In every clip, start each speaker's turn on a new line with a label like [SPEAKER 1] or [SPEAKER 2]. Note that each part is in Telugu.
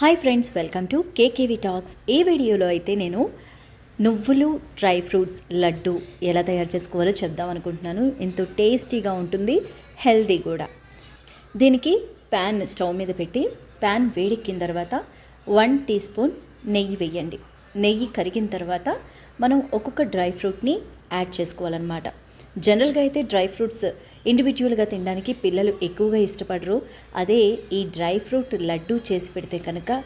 [SPEAKER 1] Hi friends welcome to KKV talks ఈ వీడియోలో అయితే నేను నువ్వులు డ్రై ఫ్రూట్స్ లడ్డు ఎలా తయారు చేసుకోవాలో చెప్దాం అనుకుంటున్నాను. ఎంతో టేస్టీగా ఉంటుంది హెల్దీ కూడా. దీనికి ప్యాన్ స్టవ్ మీద పెట్టి ప్యాన్ వేడెక్కిన తర్వాత వన్ టీ స్పూన్ నెయ్యి వేయండి. నెయ్యి కరిగిన తర్వాత మనం ఒక్కొక్క డ్రై ఫ్రూట్ని యాడ్ చేసుకోవాలన్నమాట. జనరల్గా అయితే డ్రై ఫ్రూట్స్ ఇండివిజువల్గా తినడానికి పిల్లలు ఎక్కువగా ఇష్టపడరు. అదే ఈ డ్రై ఫ్రూట్ లడ్డు చేసి పెడితే కనుక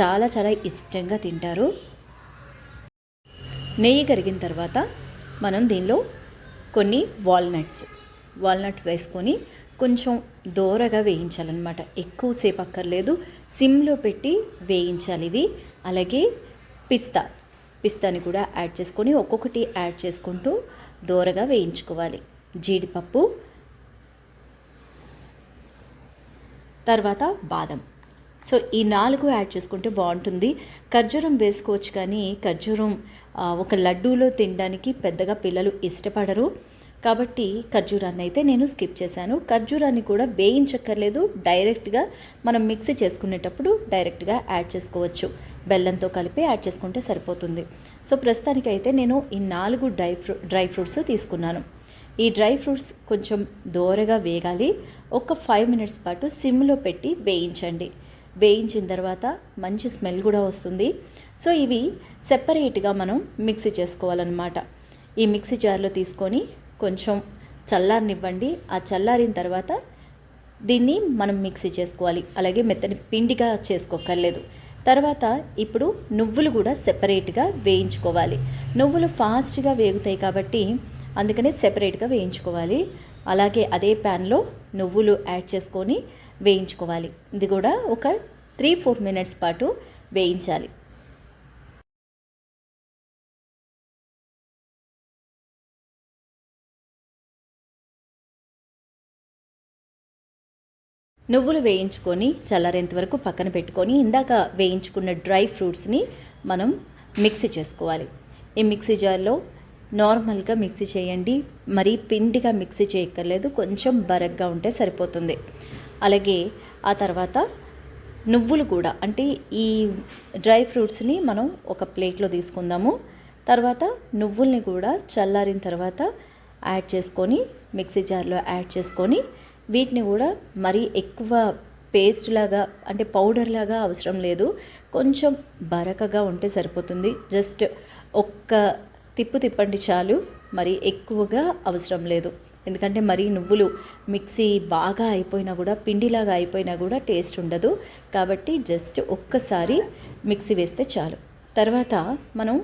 [SPEAKER 1] చాలా చాలా ఇష్టంగా తింటారు. నెయ్యి కరిగిన తర్వాత మనం దీనిలో కొన్ని వాల్నట్స్ వాల్నట్ వేసుకొని కొంచెం దోరగా వేయించాలన్నమాట. ఎక్కువసేపు అక్కర్లేదు. సిమ్లో పెట్టి వేయించాలి ఇవి. అలాగే పిస్తా పిస్తాని కూడా యాడ్ చేసుకొని ఒక్కొక్కటి యాడ్ చేసుకుంటూ దోరగా వేయించుకోవాలి. జీడిపప్పు తర్వాత బాదం. సో ఈ నాలుగు యాడ్ చేసుకుంటే బాగుంటుంది. ఖర్జూరం వేసుకోవచ్చు కానీ ఖర్జూరం ఒక లడ్డూలో తినడానికి పెద్దగా పిల్లలు ఇష్టపడరు. కాబట్టి ఖర్జూరాన్ని అయితే నేను స్కిప్ చేశాను. ఖర్జూరాన్ని కూడా వేయించక్కర్లేదు. డైరెక్ట్గా మనం మిక్సీ చేసుకునేటప్పుడు డైరెక్ట్గా యాడ్ చేసుకోవచ్చు. బెల్లంతో కలిపి యాడ్ చేసుకుంటే సరిపోతుంది. సో ప్రస్తుతానికైతే నేను ఈ నాలుగు డ్రై ఫ్రూ డ్రై ఫ్రూట్స్ తీసుకున్నాను. ఈ డ్రై ఫ్రూట్స్ కొంచెం దోరగా వేగాలి. ఒక ఫైవ్ మినిట్స్ పాటు సిమ్లో పెట్టి వేయించండి. వేయించిన తర్వాత మంచి స్మెల్ కూడా వస్తుంది. సో ఇవి సెపరేట్గా మనం మిక్సీ చేసుకోవాలన్నమాట. ఈ మిక్సీ జార్లో తీసుకొని కొంచెం చల్లారనివ్వండి. ఆ చల్లారిన తర్వాత దీన్ని మనం మిక్సీ చేసుకోవాలి. అలాగే మెత్తని పిండిగా చేసుకోకర్లేదు తర్వాత ఇప్పుడు నువ్వులు కూడా సెపరేట్గా వేయించుకోవాలి. నువ్వులు ఫాస్ట్గా వేగుతాయి కాబట్టి అందుకనే సెపరేట్గా వేయించుకోవాలి. అలాగే అదే ప్యాన్లో నువ్వులు యాడ్ చేసుకొని వేయించుకోవాలి. ఇది కూడా ఒక త్రీ ఫోర్ మినిట్స్ పాటు వేయించాలి. నువ్వులు వేయించుకొని చల్లారేంత వరకు పక్కన పెట్టుకొని ఇందాక వేయించుకున్న డ్రై ఫ్రూట్స్ని మనం మిక్సీ చేసుకోవాలి. ఈ మిక్సీ జార్లో నార్మల్గా మిక్సీ చేయండి. మరీ పిండిగా మిక్సీ చేయక్కర్లేదు. కొంచెం బరగ్గా ఉంటే సరిపోతుంది. అలాగే ఆ తర్వాత నువ్వులు కూడా అంటే ఈ డ్రై ఫ్రూట్స్ని మనం ఒక ప్లేట్లో తీసుకుందాము. తర్వాత నువ్వుల్ని కూడా చల్లారిన తర్వాత యాడ్ చేసుకొని మిక్సీ జార్లో యాడ్ చేసుకొని వీటిని కూడా మరీ ఎక్కువ పేస్ట్ లాగా అంటే పౌడర్ లాగా అవసరం లేదు. కొంచెం బరకగా ఉంటే సరిపోతుంది. జస్ట్ ఒక్క తిప్పు తిప్పండి చాలు. మరి ఎక్కువగా అవసరం లేదు. ఎందుకంటే మరి నువ్వులు మిక్సీ బాగా అయిపోయినా కూడా పిండిలాగా అయిపోయినా కూడా టేస్ట్ ఉండదు. కాబట్టి జస్ట్ ఒక్కసారి మిక్సీ వేస్తే చాలు. తర్వాత మనం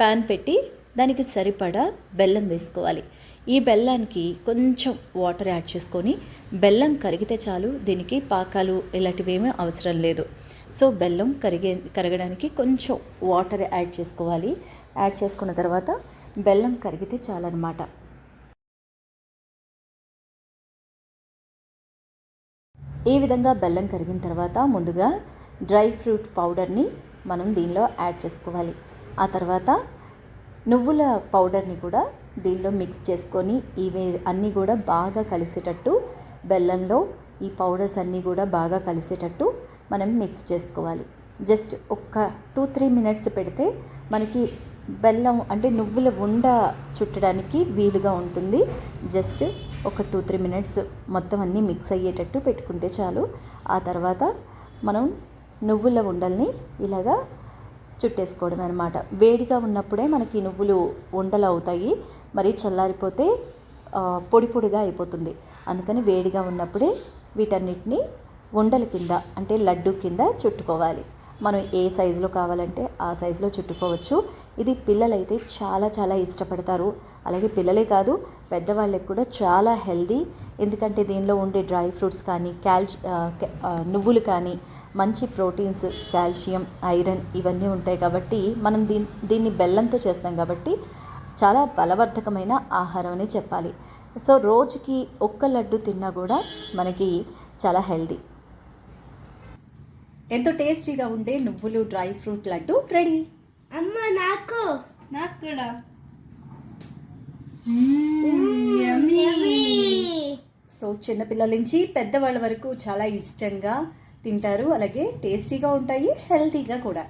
[SPEAKER 1] ప్యాన్ పెట్టి దానికి సరిపడా బెల్లం వేసుకోవాలి. ఈ బెల్లానికి కొంచెం వాటర్ యాడ్ చేసుకొని బెల్లం కరిగితే చాలు దీనికి పాకాలు ఇలాంటివేమీ అవసరం లేదు. సో బెల్లం కరిగే కరగడానికి కొంచెం వాటర్ యాడ్ చేసుకోవాలి. యాడ్ చేసుకున్న తర్వాత బెల్లం కరిగితే చాలన్నమాట. ఈ విధంగా బెల్లం కరిగిన తర్వాత ముందుగా డ్రై ఫ్రూట్ పౌడర్ని మనం దీనిలో యాడ్ చేసుకోవాలి. ఆ తర్వాత నువ్వుల పౌడర్ని కూడా దీనిలో మిక్స్ చేసుకొని ఇవి అన్నీ కూడా బాగా కలిసేటట్టు బెల్లంలో ఈ పౌడర్స్ అన్నీ కూడా బాగా కలిసేటట్టు మనం మిక్స్ చేసుకోవాలి. జస్ట్ ఒక్క టూ త్రీ మినిట్స్ పెడితే మనకి బెల్లం అంటే నువ్వుల ఉండ చుట్టడానికి వీలుగా ఉంటుంది. జస్ట్ ఒక టూ త్రీ మినిట్స్ మొత్తం అన్నీ మిక్స్ అయ్యేటట్టు పెట్టుకుంటే చాలు. ఆ తర్వాత మనం నువ్వుల ఉండల్ని ఇలాగా చుట్టేసుకోవడం అనమాట వేడిగా ఉన్నప్పుడే మనకి నువ్వులు ఉండలు అవుతాయి. మరి చల్లారిపోతే పొడి పొడిగా అయిపోతుంది. అందుకని వేడిగా ఉన్నప్పుడే వీటన్నిటిని ఉండల కింద అంటే లడ్డు కింద చుట్టుకోవాలి. మనం ఏ సైజులో కావాలంటే ఆ సైజులో చుట్టుకోవచ్చు. ఇది పిల్లలైతే చాలా చాలా ఇష్టపడతారు. అలాగే పిల్లలే కాదు పెద్దవాళ్ళకి కూడా చాలా హెల్దీ. ఎందుకంటే దీనిలో ఉండే డ్రై ఫ్రూట్స్ కానీ క్యాల్షి నువ్వులు కానీ మంచి ప్రోటీన్స్ కాల్షియం ఐరన్ ఇవన్నీ ఉంటాయి కాబట్టి మనం దీని దీన్ని బెల్లంతో చేస్తాం కాబట్టి చాలా బలవర్ధకమైన ఆహారం అనే చెప్పాలి. సో రోజుకి ఒక్క లడ్డు తిన్నా కూడా మనకి చాలా హెల్దీ. ఎంతో టేస్టీగా ఉండే నువ్వులు డ్రై ఫ్రూట్ లడ్డు రెడీ.
[SPEAKER 2] అమ్మ నాకు.
[SPEAKER 3] నాకు కూడా.
[SPEAKER 1] సో చిన్నపిల్లల నుంచి పెద్దవాళ్ళ వరకు చాలా ఇష్టంగా తింటారు. అలాగే టేస్టీగా ఉంటాయి హెల్తీగా కూడా.